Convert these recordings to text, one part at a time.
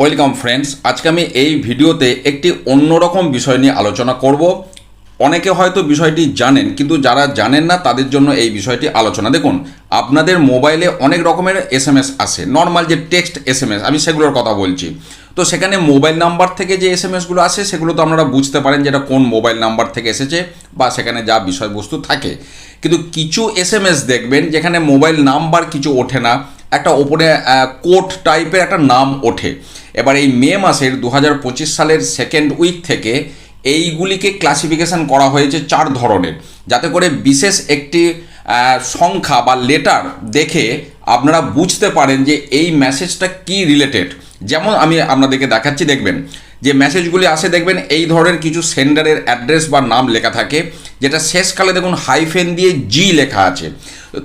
Welcome friends আজকে আমি এই ভিডিওতে একটি অন্যরকম বিষয় নিয়ে আলোচনা করব। অনেকে হয়তো বিষয়টি জানেন, কিন্তু যারা জানেন না, তাদের জন্য এই বিষয়টি আলোচনা। দেখুন, আপনাদের মোবাইলে অনেক রকমের এস এম এস আসে। নর্মাল যে টেক্সট এস এম এস আমি সেগুলোর কথা বলছি। তো সেখানে মোবাইল নাম্বার থেকে যে এস এম এসগুলো আসে, সেগুলো তো আপনারা বুঝতে পারেন যেটা কোন মোবাইল নাম্বার থেকে এসেছে বা সেখানে যা বিষয়বস্তু থাকে। কিন্তু কিছু এস এম এস দেখবেন, যেখানে মোবাইল নাম্বার কিছু ওঠে না। একটা ওপরে কোট টাইপের একটা নাম ওঠে। এবার এই মে মাসের দু হাজার পঁচিশ সালের সেকেন্ড উইক থেকে এইগুলিকে ক্লাসিফিকেশান করা হয়েছে চার ধরনের। যাতে করে বিশেষ একটি সংখ্যা বা লেটার দেখে আপনারা বুঝতে পারেন যে এই মেসেজটা কি রিলেটেড যেমন আমি আপনাদেরকে দেখাচ্ছি, দেখবেন যে মেসেজগুলি আসে, দেখবেন এই ধরনের কিছু সেন্ডারের অ্যাড্রেস বা নাম লেখা থাকে, যেটা শেষকালে দেখুন হাইফেন দিয়ে জি লেখা আছে।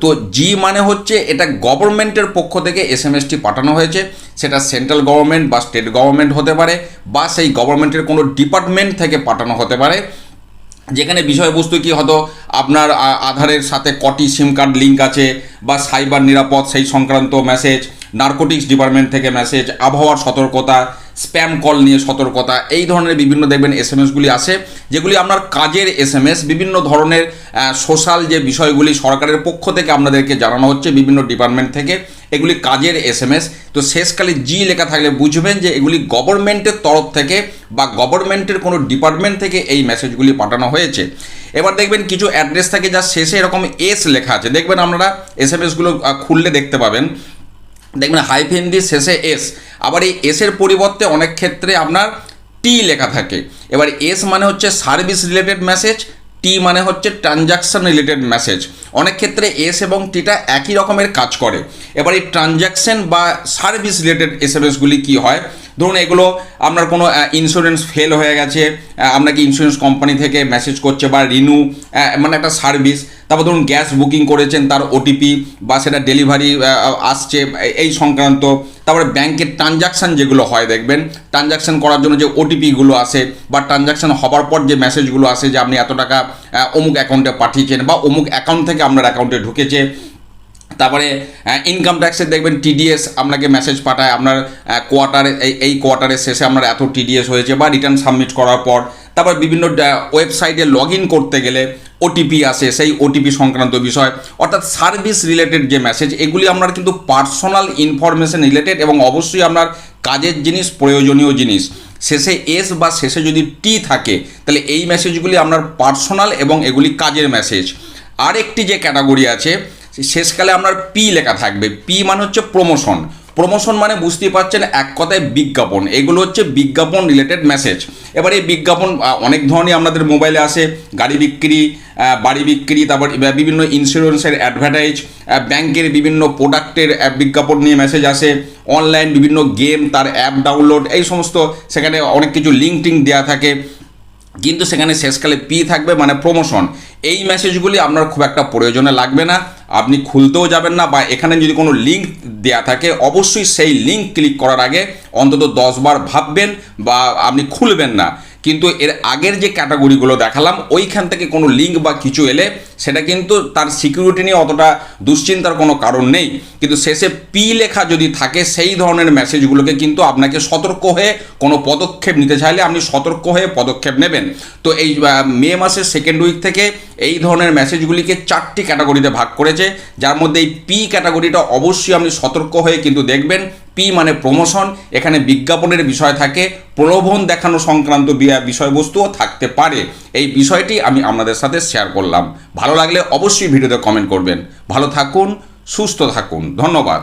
তো জি মানে হচ্ছে এটা গভর্নমেন্টের পক্ষ থেকে এস এম এসটি পাঠানো হয়েছে, সেটা সেন্ট্রাল গভর্নমেন্ট বা স্টেট গভর্নমেন্ট হতে পারে, বা সেই গভর্নমেন্টের কোনো ডিপার্টমেন্ট থেকে পাঠানো হতে পারে। যেখানে বিষয়বস্তু কি হয়তো আপনার আধারের সাথে কটি সিম কার্ড লিঙ্ক আছে, বা সাইবার নিরাপদ, সেই সংক্রান্ত মেসেজ নার্কোটিক্স ডিপার্টমেন্ট থেকে মেসেজ আবহাওয়ার সতর্কতা স্প্যাম কল নিয়ে সতর্কতা। এই ধরনের বিভিন্ন দেখবেন এস এম এসগুলি আসে যেগুলি আপনার কাজের এস এম এস বিভিন্ন ধরনের সোশ্যাল যে বিষয়গুলি সরকারের পক্ষ থেকে আপনাদেরকে জানানো হচ্ছে বিভিন্ন ডিপার্টমেন্ট থেকে, এগুলি কাজের এস এম এস তো শেষকালে জি লেখা থাকলে বুঝবেন যে এগুলি গভর্নমেন্টের তরফ থেকে বা গভর্নমেন্টের কোনো ডিপার্টমেন্ট থেকে এই মেসেজগুলি পাঠানো হয়েছে। এবার দেখবেন কিছু অ্যাড্রেস থাকে, যা শেষে এরকম এস লেখা আছে। দেখবেন আপনারা এস এম এসগুলো খুললে দেখতে পাবেন। দেখবেন হাইফেন দিয়ে শেষে এস আবার এই এসের পরিবর্তে অনেক ক্ষেত্রে আপনার টি লেখা থাকে। এবার এস মানে হচ্ছে সার্ভিস রিলেটেড মেসেজ টি মানে হচ্ছে ট্রানজাকশন রিলেটেড মেসেজ অনেক ক্ষেত্রে এস এবং টিটা একই রকমের কাজ করে। এবার এই ট্রানজাকশন বা সার্ভিস রিলেটেড এস এম এসগুলি কী হয়? ধরুন এগুলো আপনার কোনো ইন্স্যুরেন্স ফেল হয়ে গেছে আপনাকে ইন্স্যুরেন্স কোম্পানি থেকে মেসেজ করছে বা রিনিউ মানে একটা সার্ভিস তারপর ধরুন গ্যাস বুকিং করেছেন তার ওটিপি বা সেটা ডেলিভারি আসছে এই সংক্রান্ত, তারপরে ব্যাংকের ট্রানজাকশান যেগুলো হয় দেখবেন ট্রানজাকশান করার জন্য যে ওটিপিগুলো আসে বা ট্রানজাকশান হবার পর যে মেসেজগুলো আসে যে আপনি এত টাকা অমুক অ্যাকাউন্টে পাঠিয়েছেন বা অমুক অ্যাকাউন্ট থেকে আপনার অ্যাকাউন্টে ঢুকেছে তারপরে ইনকাম ট্যাক্সের দেখবেন টিডিএস আপনাকে মেসেজ পাঠায়, আপনার কোয়ার্টারে এই এই কোয়ার্টারের শেষে আপনার এত টিডিএস হয়েছে বা রিটার্ন সাবমিট করার পর, তারপর বিভিন্ন ওয়েবসাইটে লগ করতে গেলে ওটিপি আসে, সেই ওটিপি সংক্রান্ত বিষয়, অর্থাৎ সার্ভিস রিলেটেড যে মেসেজ এগুলি আপনার কিন্তু পার্সোনাল ইনফরমেশন রিলেটেড এবং অবশ্যই আপনার কাজের জিনিস, প্রয়োজনীয় জিনিস। শেষে এস বা শেষে যদি টি থাকে, তাহলে এই মেসেজগুলি আপনার পার্সোনাল এবং এগুলি কাজের মেসেজ আরেকটি যে ক্যাটাগরি আছে শেষকালে আপনার পি লেখা থাকবে। পি মানে হচ্ছে প্রমোশন প্রমোশন মানে বুঝতেই পারছেন এক কথায় বিজ্ঞাপন। এগুলো হচ্ছে বিজ্ঞাপন রিলেটেড মেসেজ এবার এই বিজ্ঞাপন অনেক ধরনের আপনাদের মোবাইলে আসে। গাড়ি বিক্রি বাড়ি বিক্রি, তারপর বিভিন্ন ইন্স্যুরেন্সের অ্যাডভার্টাইজ ব্যাংকের বিভিন্ন প্রোডাক্টের বিজ্ঞাপন নিয়ে মেসেজ আসে। অনলাইন বিভিন্ন গেম তার অ্যাপ ডাউনলোড এই সমস্ত সেখানে অনেক কিছু লিঙ্ক টিঙ্ক দেওয়া থাকে। কিন্তু সেখানে শেষকালে পি থাকবে মানে প্রমোশন এই মেসেজগুলি আপনার খুব একটা প্রয়োজনে লাগবে না। আপনি খুলতেও যাবেন না বা এখানে যদি কোনো লিঙ্ক দেয়া থাকে, অবশ্যই সেই লিঙ্ক ক্লিক করার আগে অন্তত দশবার ভাববেন বা আপনি খুলবেন না। কিন্তু এর আগের যে ক্যাটাগরিগুলো দেখালাম, ওইখান থেকে কোনো লিঙ্ক বা কিছু এলে সেটা কিন্তু তার সিকিউরিটি নিয়ে অতটা দুশ্চিন্তার কোনো কারণ নেই। কিন্তু শেষে পি লেখা যদি থাকে, সেই ধরনের মেসেজগুলোকে কিন্তু আপনাকে সতর্ক হয়ে কোনো পদক্ষেপ নিতে চাইলে আপনি সতর্ক হয়ে পদক্ষেপ নেবেন। তো এই মে মাসের সেকেন্ড উইক থেকে এই ধরনের মেসেজগুলিকে চারটি ক্যাটাগরিতে ভাগ করেছে। যার মধ্যে এই পি ক্যাটাগরিটা অবশ্যই আপনি সতর্ক হয়ে কিন্তু দেখবেন। পি মানে প্রমোশন এখানে বিজ্ঞাপনের বিষয় থাকে, প্রলোভন দেখানো সংক্রান্ত বিষয়বস্তুও থাকতে পারে। এই বিষয়টি আমি আপনাদের সাথে শেয়ার করলাম। ভালো লাগলে অবশ্যই ভিডিওতে কমেন্ট করবেন। ভালো থাকুন সুস্থ থাকুন। ধন্যবাদ।